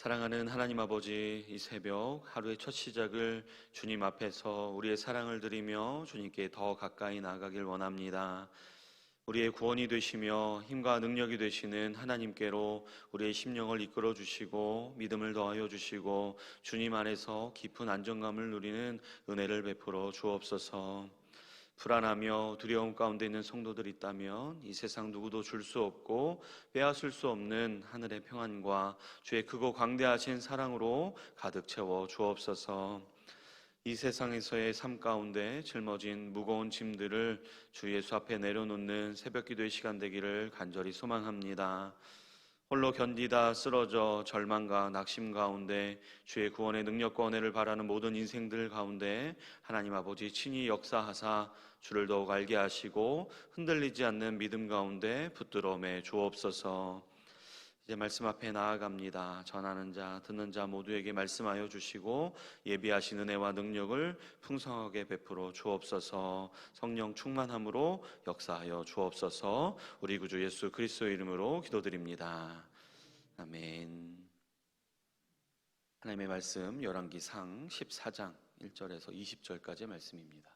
사랑하는 하나님 아버지, 이 새벽 하루의 첫 시작을 주님 앞에서 우리의 사랑을 드리며 주님께 더 가까이 나가길 원합니다. 우리의 구원이 되시며 힘과 능력이 되시는 하나님께로 우리의 심령을 이끌어 주시고 믿음을 더하여 주시고 주님 안에서 깊은 안정감을 누리는 은혜를 베풀어 주옵소서. 불안하며 두려움 가운데 있는 성도들 있다면 이 세상 누구도 줄 수 없고 빼앗을 수 없는 하늘의 평안과 주의 크고 광대하신 사랑으로 가득 채워 주옵소서. 이 세상에서의 삶 가운데 짊어진 무거운 짐들을 주 예수 앞에 내려놓는 새벽 기도의 시간 되기를 간절히 소망합니다. 홀로 견디다 쓰러져 절망과 낙심 가운데 주의 구원의 능력과 은혜를 바라는 모든 인생들 가운데 하나님 아버지 친히 역사하사 주를 더욱 알게 하시고 흔들리지 않는 믿음 가운데 붙들어 매 주옵소서. 이제 말씀 앞에 나아갑니다. 전하는 자, 듣는 자 모두에게 말씀하여 주시고 예비하신 은혜와 능력을 풍성하게 베풀어 주옵소서. 성령 충만함으로 역사하여 주옵소서. 우리 구주 예수 그리스도의 이름으로 기도드립니다. 아멘. 하나님의 말씀 열왕기상 14장 1절에서 20절까지의 말씀입니다.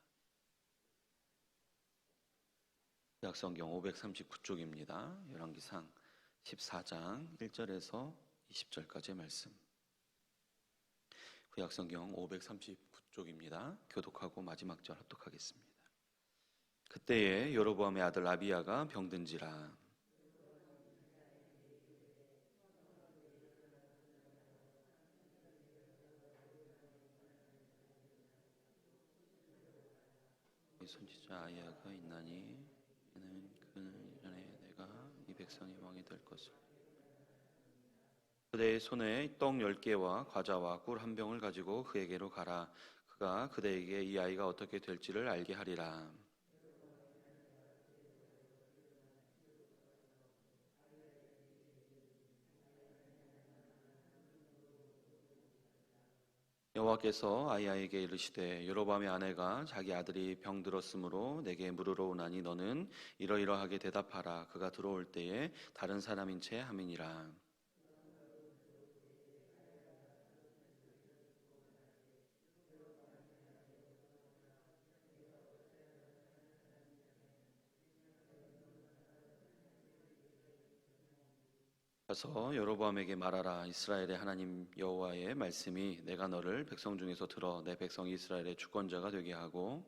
약성경 539쪽입니다. 열왕기상 14장 1절에서 20절까지의 말씀. 구약성경 539쪽입니다. 교독하고 마지막 절 합독하겠습니다. 그때에 여로보암의 아들 아비야가 병든지라 이 선지자 아이야가 있나니 이는 그는 전에 내가 이 백성의 왕이 될 것을 그대의 손에 떡열 개와 과자와 꿀 한 병을 가지고 그에게로 가라. 그가 그대에게 이 아이가 어떻게 될지를 알게 하리라 여호와께서 아이야에게 이르시되 여로밤의 아내가 자기 아들이 병들었으므로 내게 물으러 오나니 너는 이러이러하게 대답하라. 그가 들어올 때에 다른 사람인 채 함이니라 가서 여로보암에게 말하라 이스라엘의 하나님 여호와의 말씀이 내가 너를 백성 중에서 들어 내 백성 이스라엘의 주권자가 되게 하고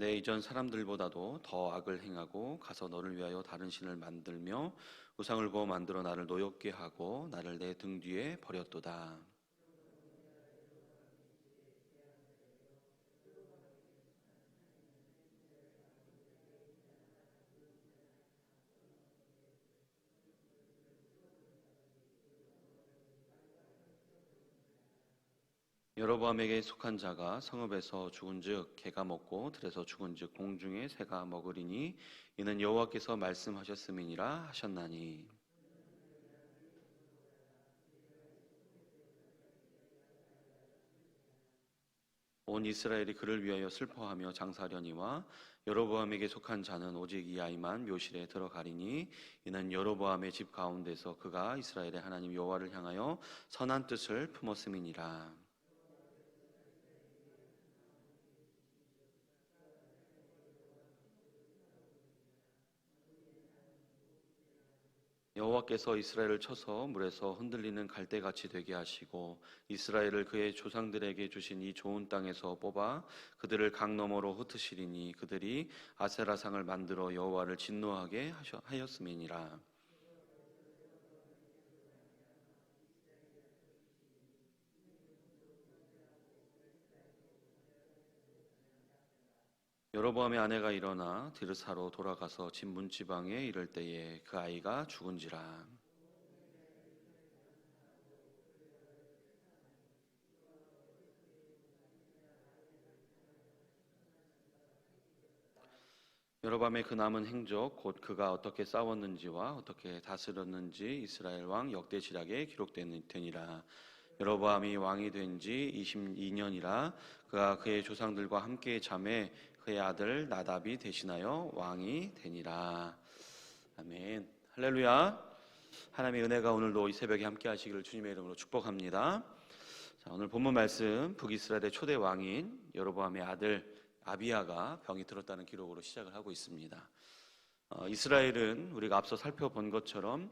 내 이전 사람들보다도 더 악을 행하고 가서 너를 위하여 다른 신을 만들며 우상을 구워 만들어 나를 노엽게 하고 나를 내 등 뒤에 버렸도다. 여로보암에게 속한 자가 성읍에서 죽은즉 개가 먹고 들에서 죽은즉 공중에 새가 먹으리니 이는 여호와께서 말씀하셨음이니라 하셨나니. 온 이스라엘이 그를 위하여 슬퍼하며 장사하려니와 여로보암에게 속한 자는 오직 이 아이만 묘실에 들어가리니 이는 여로보암의 집 가운데서 그가 이스라엘의 하나님 여호와를 향하여 선한 뜻을 품었음이니라 여호와께서 이스라엘을 쳐서 물에서 흔들리는 갈대같이 되게 하시고 이스라엘을 그의 조상들에게 주신 이 좋은 땅에서 뽑아 그들을 강 너머로 흩으시리니 그들이 아세라상을 만들어 여호와를 진노하게 하였음이니라 여로보암의 아내가 일어나 디르사로 돌아가서 집 문지방에 이를 때에 그 아이가 죽은지라. 여로밤의 그 남은 행적 곧 그가 어떻게 싸웠는지와 어떻게 다스렸는지 이스라엘 왕 역대지략에 기록되니라 여로보암이 왕이 된 지 22년이라 그가 그의 조상들과 함께 잠에 그의 아들 나답이 대신하여 왕이 되니라. 아멘. 할렐루야. 하나님의 은혜가 오늘도 이 새벽에 함께 하시기를 주님의 이름으로 축복합니다. 자, 오늘 본문 말씀 북이스라엘의 초대 왕인 여로보암의 아들 아비야가 병이 들었다는 기록으로 시작을 하고 있습니다. 어, 이스라엘은 우리가 앞서 살펴본 것처럼 어,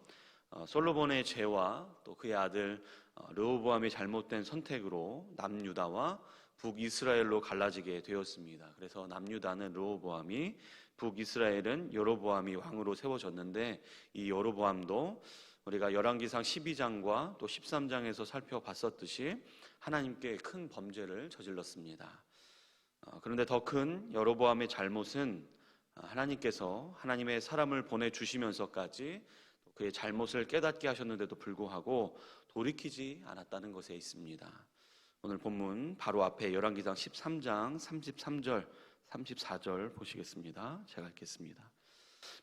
솔로몬의 죄와 또 그의 아들 어, 르호보암의 잘못된 선택으로 남유다와 북이스라엘로 갈라지게 되었습니다. 그래서 남유다는 르호보암이 북이스라엘은 여로보암이 왕으로 세워졌는데 이 여로보암도 우리가 열왕기상 12장과 또 13장에서 살펴봤었듯이 하나님께 큰 범죄를 저질렀습니다. 어, 그런데 더 큰 여로보암의 잘못은 어, 하나님께서 하나님의 사람을 보내 주시면서까지 그의 잘못을 깨닫게 하셨는데도 불구하고 돌이키지 않았다는 것에 있습니다. 오늘 본문 바로 앞에 열왕기상 13장 33절 34절 보시겠습니다. 제가 읽겠습니다.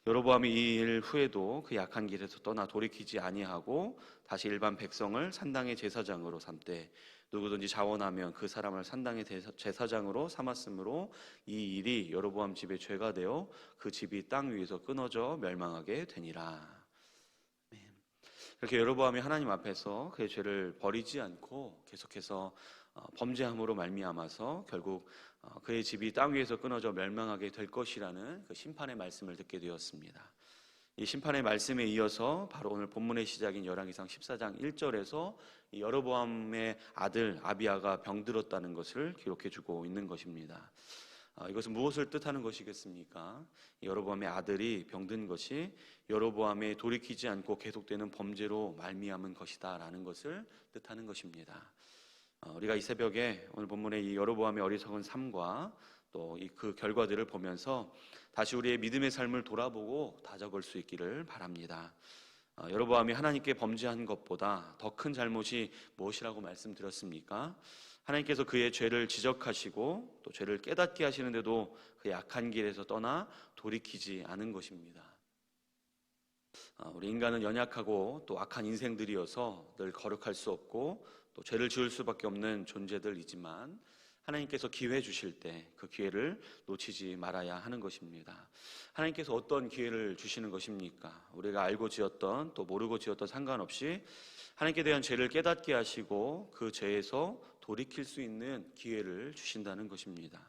여로보암이 이 일 후에도 그 약한 길에서 떠나 돌이키지 아니하고 다시 일반 백성을 산당의 제사장으로 삼되 누구든지 자원하면 그 사람을 산당의 제사장으로 삼았으므로 이 일이 여로보암 집의 죄가 되어 그 집이 땅 위에서 끊어져 멸망하게 되니라. 이렇게 여로보암이 하나님 앞에서 그의 죄를 버리지 않고 계속해서 어, 범죄함으로 말미암아서 결국 어, 그의 집이 땅 위에서 끊어져 멸망하게 될 것이라는 그 심판의 말씀을 듣게 되었습니다. 이 심판의 말씀에 이어서 바로 오늘 본문의 시작인 열왕기상 14장 1절에서 여로보암의 아들 아비아가 병들었다는 것을 기록해 주고 있는 것입니다. 아, 이것은 무엇을 뜻하는 것이겠습니까? 여로보암의 아들이 병든 것이 여로보암에 돌이키지 않고 계속되는 범죄로 말미암은 것이다라는 것을 뜻하는 것입니다. 어, 우리가 이 새벽에 오늘 본문의 이 여로보암의 어리석은 삶과 또 그 결과들을 보면서 다시 우리의 믿음의 삶을 돌아보고 다져볼 수 있기를 바랍니다. 어, 여로보암이 하나님께 범죄한 것보다 더 큰 잘못이 무엇이라고 말씀드렸습니까? 하나님께서 그의 죄를 지적하시고 또 죄를 깨닫게 하시는데도 그 약한 길에서 떠나 돌이키지 않은 것입니다. 어, 우리 인간은 연약하고 또 악한 인생들이어서 늘 거룩할 수 없고 또 죄를 지을 수밖에 없는 존재들이지만 하나님께서 기회 주실 때 그 기회를 놓치지 말아야 하는 것입니다. 하나님께서 어떤 기회를 주시는 것입니까? 우리가 알고 지었던 또 모르고 지었던 상관없이 하나님께 대한 죄를 깨닫게 하시고 그 죄에서 돌이킬 수 있는 기회를 주신다는 것입니다.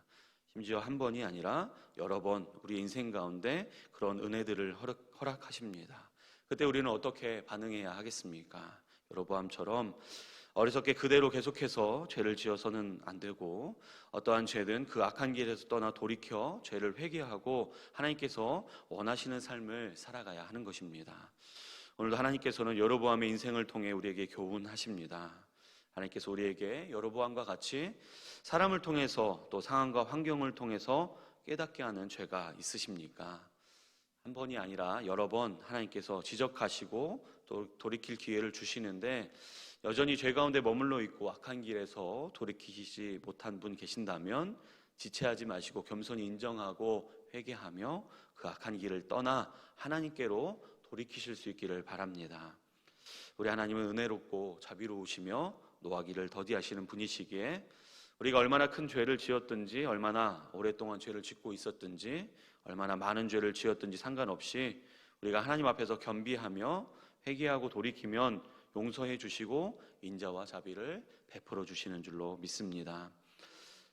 심지어 한 번이 아니라 여러 번 우리 인생 가운데 그런 은혜들을 허락, 하십니다 그때 우리는 어떻게 반응해야 하겠습니까? 여로보암처럼 어리석게 그대로 계속해서 죄를 지어서는 안 되고 어떠한 죄든 그 악한 길에서 떠나 돌이켜 죄를 회개하고 하나님께서 원하시는 삶을 살아가야 하는 것입니다. 오늘도 하나님께서는 여로보암의 인생을 통해 우리에게 교훈하십니다. 하나님께서 우리에게 여로보암과 같이 사람을 통해서 또 상황과 환경을 통해서 깨닫게 하는 죄가 있으십니까? 한 번이 아니라 여러 번 하나님께서 지적하시고 또 돌이킬 기회를 주시는데 여전히 죄 가운데 머물러 있고 악한 길에서 돌이키지 못한 분 계신다면 지체하지 마시고 겸손히 인정하고 회개하며 그 악한 길을 떠나 하나님께로 돌이키실 수 있기를 바랍니다. 우리 하나님은 은혜롭고 자비로우시며 노하기를 더디하시는 분이시기에 우리가 얼마나 큰 죄를 지었든지 얼마나 오랫동안 죄를 짓고 있었든지 얼마나 많은 죄를 지었든지 상관없이 우리가 하나님 앞에서 겸비하며 회개하고 돌이키면 용서해 주시고 인자와 자비를 베풀어 주시는 줄로 믿습니다.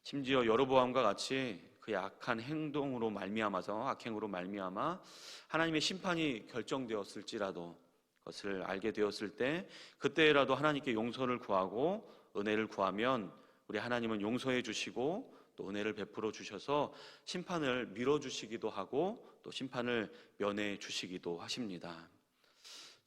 심지어 여로보암과 같이 그 악한 행동으로 말미암아서 악행으로 말미암아 하나님의 심판이 결정되었을지라도 그 것을 알게 되었을 때 그때라도 하나님께 용서를 구하고 은혜를 구하면 우리 하나님은 용서해 주시고 또 은혜를 베풀어 주셔서 심판을 밀어 주시기도 하고 또 심판을 면해 주시기도 하십니다.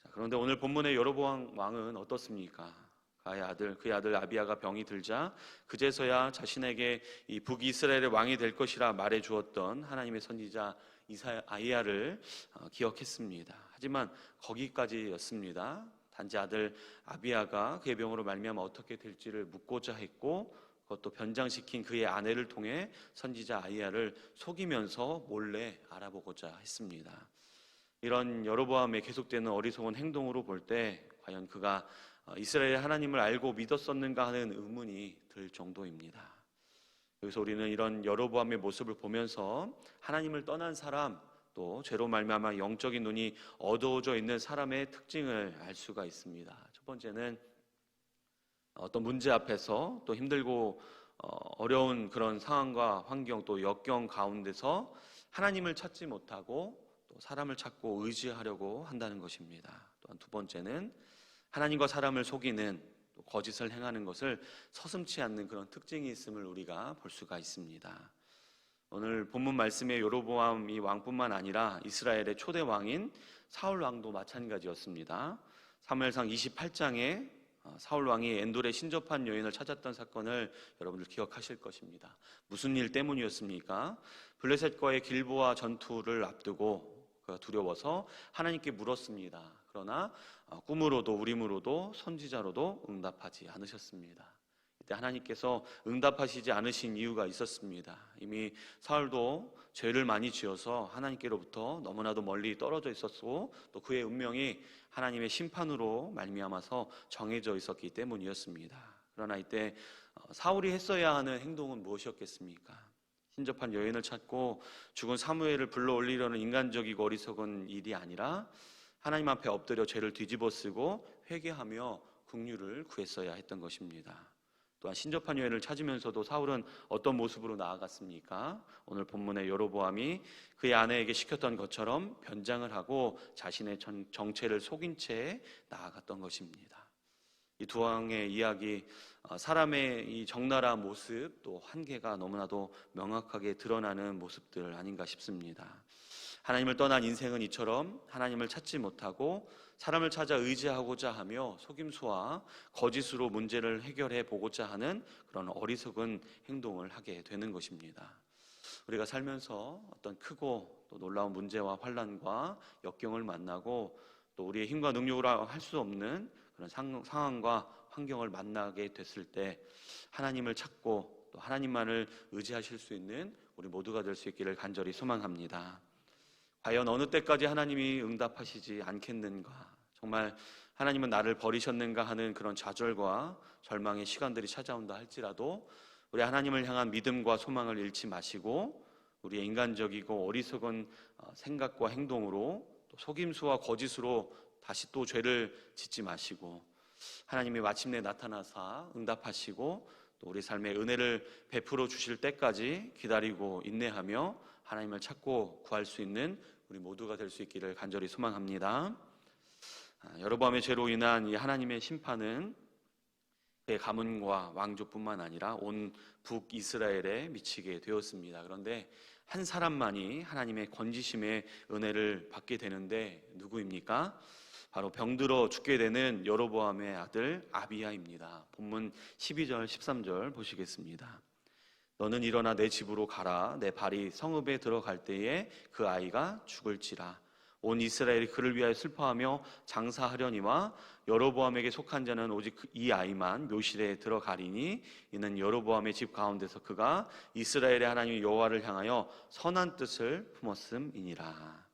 자, 그런데 오늘 본문의 여로보암 왕은 어떻습니까? 그의 아들 그의 아들 아비아가 병이 들자 그제서야 자신에게 이 북이스라엘의 왕이 될 것이라 말해 주었던 하나님의 선지자 이사야를 어, 기억했습니다. 하지만 거기까지였습니다. 단지 아들 아비아가 그의 병으로 말미암아 어떻게 될지를 묻고자 했고 그것도 변장시킨 그의 아내를 통해 선지자 아이야를 속이면서 몰래 알아보고자 했습니다. 이런 여로보암의 계속되는 어리석은 행동으로 볼 때 과연 그가 어, 이스라엘 하나님을 알고 믿었었는가 하는 의문이 들 정도입니다. 여기서 우리는 이런 여로보암의 모습을 보면서 하나님을 떠난 사람 또 죄로 말미암아 영적인 눈이 어두워져 있는 사람의 특징을 알 수가 있습니다. 첫 번째는 어떤 문제 앞에서 또 힘들고 어, 어려운 그런 상황과 환경 또 역경 가운데서 하나님을 찾지 못하고 또 사람을 찾고 의지하려고 한다는 것입니다. 또한 두 번째는 하나님과 사람을 속이는 또 거짓을 행하는 것을 서슴치 않는 그런 특징이 있음을 우리가 볼 수가 있습니다. 오늘 본문 말씀의 요로보암 이 왕뿐만 아니라 이스라엘의 초대 왕인 사울 왕도 마찬가지였습니다. 사무엘상 28장에 어, 사울 왕이 엔돌의 신접한 여인을 찾았던 사건을 여러분들 기억하실 것입니다. 무슨 일 때문이었습니까? 블레셋과의 길보아 전투를 앞두고 그가 두려워서 하나님께 물었습니다. 그러나 어, 꿈으로도 우림으로도 선지자로도 응답하지 않으셨습니다. 이때 하나님께서 응답하시지 않으신 이유가 있었습니다. 이미 사울도 죄를 많이 지어서 하나님께로부터 너무나도 멀리 떨어져 있었고 또 그의 운명이 하나님의 심판으로 말미암아서 정해져 있었기 때문이었습니다. 그러나 이때 어, 사울이 했어야 하는 행동은 무엇이었겠습니까? 신접한 여인을 찾고 죽은 사무엘을 불러 올리려는 인간적이고 어리석은 일이 아니라 하나님 앞에 엎드려 죄를 뒤집어 쓰고 회개하며 긍휼을 구했어야 했던 것입니다. 또한 신접한 여인을 찾으면서도 사울은 어떤 모습으로 나아갔습니까? 오늘 본문의 여로보암이 그의 아내에게 시켰던 것처럼 변장을 하고 자신의 전- 정체를 속인 채 나아갔던 것입니다. 이 두 왕의 이야기, 어, 사람의 이 적나라한 모습 또 한계가 너무나도 명확하게 드러나는 모습들 아닌가 싶습니다. 하나님을 떠난 인생은 이처럼 하나님을 찾지 못하고 사람을 찾아 의지하고자 하며 속임수와 거짓으로 문제를 해결해 보고자 하는 그런 어리석은 행동을 하게 되는 것입니다. 우리가 살면서 어떤 크고 또 놀라운 문제와 환란과 역경을 만나고 또 우리의 힘과 능력으로 할 수 없는 그런 상- 상황과 환경을 만나게 됐을 때 하나님을 찾고 또 하나님만을 의지하실 수 있는 우리 모두가 될 수 있기를 간절히 소망합니다. 과연 어느 때까지 하나님이 응답하시지 않겠는가? 정말 하나님은 나를 버리셨는가 하는 그런 좌절과 절망의 시간들이 찾아온다 할지라도 우리 하나님을 향한 믿음과 소망을 잃지 마시고 우리의 인간적이고 어리석은 어, 생각과 행동으로 또 속임수와 거짓으로 다시 또 죄를 짓지 마시고 하나님이 마침내 나타나사 응답하시고 또 우리 삶에 은혜를 베풀어 주실 때까지 기다리고 인내하며 하나님을 찾고 구할 수 있는 우리 모두가 될 수 있기를 간절히 소망합니다. 아, 여로보암의 죄로 인한 이 하나님의 심판은 그의 가문과 왕조뿐만 아니라 온 북이스라엘에 미치게 되었습니다. 그런데 한 사람만이 하나님의 건지심의 은혜를 받게 되는데 누구입니까? 바로 병들어 죽게 되는 여로보암의 아들 아비야입니다. 본문 12절 13절 보시겠습니다. 너는 일어나 내 집으로 가라 내 발이 성읍에 들어갈 때에 그 아이가 죽을지라 온 이스라엘이 그를 위하여 슬퍼하며 장사하려니와 여로보암에게 속한 자는 오직 그이 아이만 묘실에 들어가리니 이는 여로보암의 집 가운데서 그가 이스라엘의 하나님 여호와를 향하여 선한 뜻을 품었음이니라.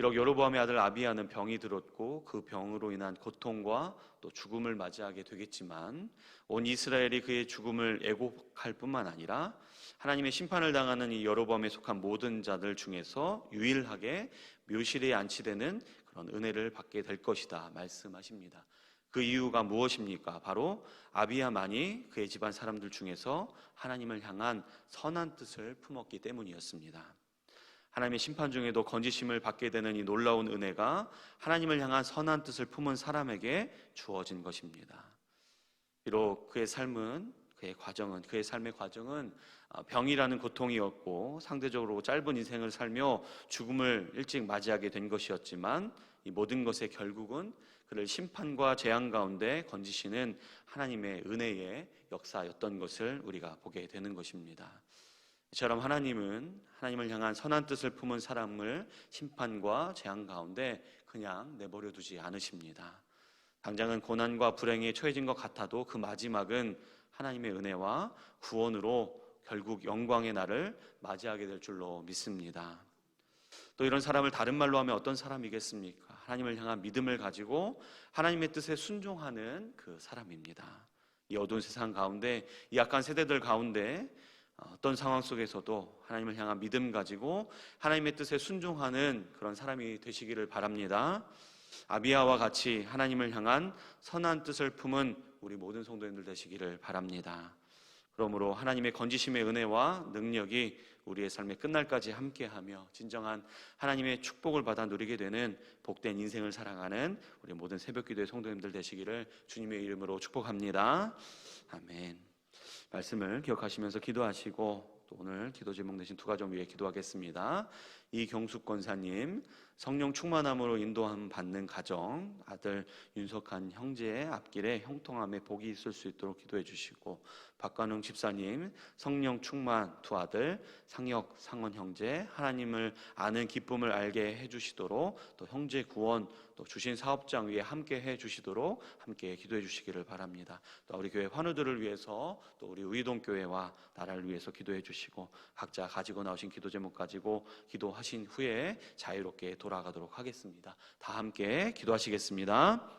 비록 여로보암의 아들 아비야는 병이 들었고 그 병으로 인한 고통과 또 죽음을 맞이하게 되겠지만 온 이스라엘이 그의 죽음을 애곡할 뿐만 아니라 하나님의 심판을 당하는 이 여로보암에 속한 모든 자들 중에서 유일하게 묘실에 안치되는 그런 은혜를 받게 될 것이다 말씀하십니다. 그 이유가 무엇입니까? 바로 아비야만이 그의 집안 사람들 중에서 하나님을 향한 선한 뜻을 품었기 때문이었습니다. 하나님의 심판 중에도 건지심을 받게 되는 이 놀라운 은혜가 하나님을 향한 선한 뜻을 품은 사람에게 주어진 것입니다. 비록 그의 삶은 그의 과정은 그의 삶의 과정은 아, 병이라는 고통이었고 상대적으로 짧은 인생을 살며 죽음을 일찍 맞이하게 된 것이었지만 이 모든 것의 결국은 그를 심판과 재앙 가운데 건지시는 하나님의 은혜의 역사였던 것을 우리가 보게 되는 것입니다. 이처럼 하나님은 하나님을 향한 선한 뜻을 품은 사람을 심판과 재앙 가운데 그냥 내버려 두지 않으십니다. 당장은 고난과 불행에 처해진 것 같아도 그 마지막은 하나님의 은혜와 구원으로 결국 영광의 날을 맞이하게 될 줄로 믿습니다. 또 이런 사람을 다른 말로 하면 어떤 사람이겠습니까? 하나님을 향한 믿음을 가지고 하나님의 뜻에 순종하는 그 사람입니다. 이 어두운 세상 가운데 이 약한 세대들 가운데 어떤 상황 속에서도 하나님을 향한 믿음 가지고 하나님의 뜻에 순종하는 그런 사람이 되시기를 바랍니다. 아비아와 같이 하나님을 향한 선한 뜻을 품은 우리 모든 성도님들 되시기를 바랍니다. 그러므로 하나님의 건지심의 은혜와 능력이 우리의 삶의 끝날까지 함께하며 진정한 하나님의 축복을 받아 누리게 되는 복된 인생을 살아가는 우리 모든 새벽기도의 성도님들 되시기를 주님의 이름으로 축복합니다. 아멘. 말씀을 기억하시면서 기도하시고 또 오늘 기도 제목 되신 두 가정 위해 기도하겠습니다. 이경숙 권사님 성령 충만함으로 인도함 받는 가정 아들 윤석한 형제의 앞길에 형통함에 복이 있을 수 있도록 기도해 주시고 박관웅 집사님 성령 충만 두 아들 상혁 상원 형제 하나님을 아는 기쁨을 알게 해 주시도록 또 형제 구원 또 주신 사업장 위에 함께 해 주시도록 함께 기도해 주시기를 바랍니다. 또 우리 교회 환우들을 위해서 또 우리 의동 교회와 나라를 위해서 기도해 주시고 각자 가지고 나오신 기도 제목 가지고 기도하신 후에 자유롭게 돌아가도록 하겠습니다. 다 함께 기도하시겠습니다.